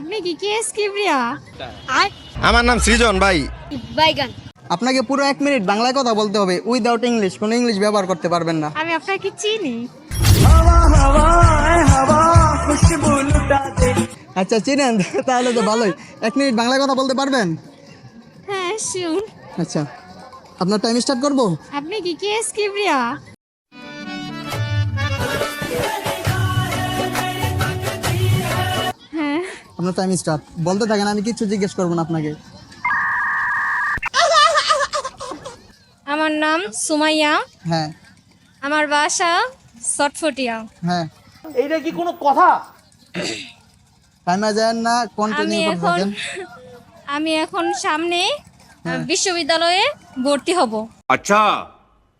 আপনি কি কেস কিবরিয়া আর আমার নাম সৃজন ভাই। বাইগান। আপনাকে পুরো এক মিনিট বাংলায় কথা বলতে হবে উইদাউট ইংলিশ কোনো ইংলিশ ব্যবহার করতে পারবেন না। আমি আপনাকে চিনি। আচ্ছা চিনেন তাহলে তো ভালোই। এক মিনিট বাংলায় কথা বলতে পারবেন? হ্যাঁ শিউর আচ্ছা আপনার টাইম স্টার্ট করব? আপনি কি কেস কিবরিয়া আপনার টাইম স্টার্ট বলতে থাকেন আমি কিচ্ছু জিজ্ঞেস করবো না আপনাকে আমার নাম সুমাইয়া হ্যাঁ আমার বাসা সটফটিয়া হ্যাঁ এইটা কি কোনো কথা টাইমে যান না আমি কন্টিনিউ করতে এখন থাকেন আমি এখন সামনে আহ, বিশ্ববিদ্যালয়ে ভর্তি হব अच्छा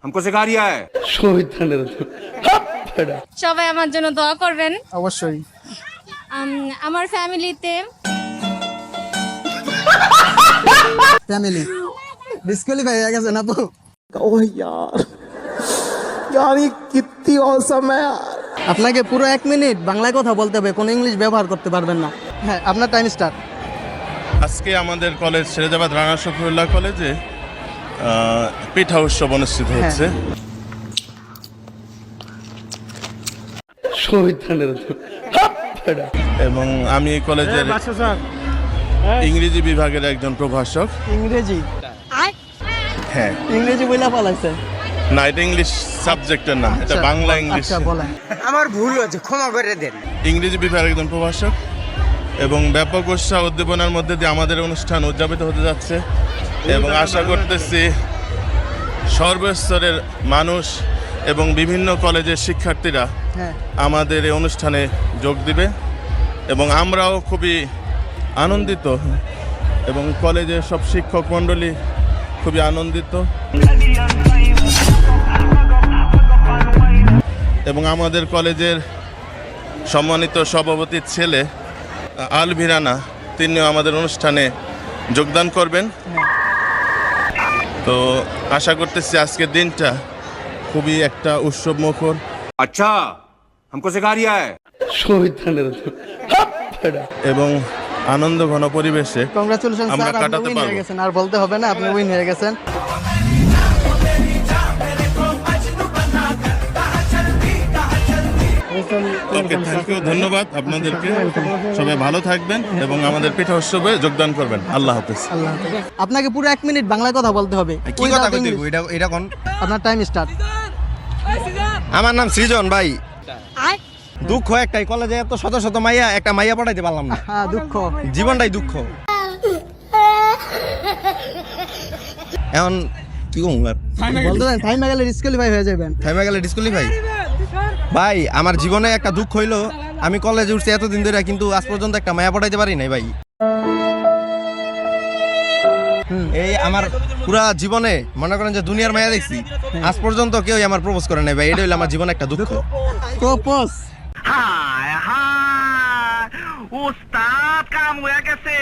हमको सिखा रिया है সবাই আমার জন্য দোয়া করবেন অবশ্যই আম, আমার ফ্যামিলিতে ফ্যামিলি ডিসকুয়ালিফাই হয়ে গেছেন আপু আপনাকে পুরো এক মিনিট বাংলায় কথা বলতে হবে কোনো ইংলিশ ব্যবহার করতে পারবেন না। হ্যাঁ আপনার টাইম স্টার্ট আজকে আমাদের কলেজ শেরেজাবাদ রানা শফিউল্লাহ কলেজে পিঠা উৎসব অনুষ্ঠিত হচ্ছে। এবং আমি এই কলেজের ইংরেজি বিভাগের একজন প্রভাষক। ইংরেজি? হ্যাঁ। ইংরেজি বইলা পালাইছে। না এটা ইংলিশ সাবজেক্টের নাম এটা আচ্ছা, বাংলা ইংলিশ আচ্ছা বলেন। আমার ভুল হয়েছে ক্ষমা করে দেন। ইংরেজি বিভাগের একজন প্রভাষক এবং ব্যাপক উৎসাহ উদ্দীপনার মধ্যে দিয়ে আমাদের অনুষ্ঠান উদযাপিত হতে যাচ্ছে। এবং আশা করতেছি সর্বস্তরের মানুষ এবং বিভিন্ন কলেজের শিক্ষার্থীরা হ্যাঁ। আমাদের এই অনুষ্ঠানে যোগ দিবে এবং আমরাও খুবই আনন্দিত এবং কলেজের সব শিক্ষক মণ্ডলী খুবই আনন্দিত। এবং আমাদের কলেজের সম্মানিত সভাপতির ছেলে আলভিরানা তিনিও আমাদের অনুষ্ঠানে যোগদান করবেন। তো আশা করতেছি আজকের দিনটা খুবই একটা উৎসব মুখর अच्छा हमको सिखा रिया है এবং আনন্দ ঘন পরিবেশে কংগ্রাচুলেশন আমরা স্যার আপনি কাটাতে উইন পারবো। হয়ে গেছেন আর বলতে হবে না আপনি উইন হয়ে গেছেন ওকে থ্যাংক ইউ ধন্যবাদ আপনাদেরকে সবাই ভালো থাকবেন এবং আমাদের পিঠা উৎসবে যোগদান করবেন আল্লাহ হাফেজ আল্লাহ হাফেজ। আপনাকে পুরো এক মিনিট বাংলায় কথা বলতে হবে কি কথা Without কইতে English। এটা এটা কোন আপনার টাইম স্টার্ট আমার নাম সৃজন ভাই। দুঃখ একটাই কলেজে এত শত শত মাইয়া একটা মাইয়া পড়াইতে পারলাম না। হ্যাঁ দুঃখ। জীবনটাই দুঃখ। এখন কি গেলে ডিসকুয়ালিফাই হয়ে যাবেন। গেলে ভাই ভাই আমার জীবনে একটা দুঃখ হইল আমি কলেজে উঠছি এতদিন ধরে কিন্তু আজ পর্যন্ত একটা মায়া পড়াইতে পারি নাই ভাই। এই আমার পুরা জীবনে মনে করেন যে দুনিয়ার মায়া দেখছি। আজ পর্যন্ত কেউ আমার প্রপোজ করে নাই ভাই এটা হইল আমার জীবনে একটা দুঃখ। প্রপোজ? হায় হায় ওস্তাদ কাম হয়ে গেছে।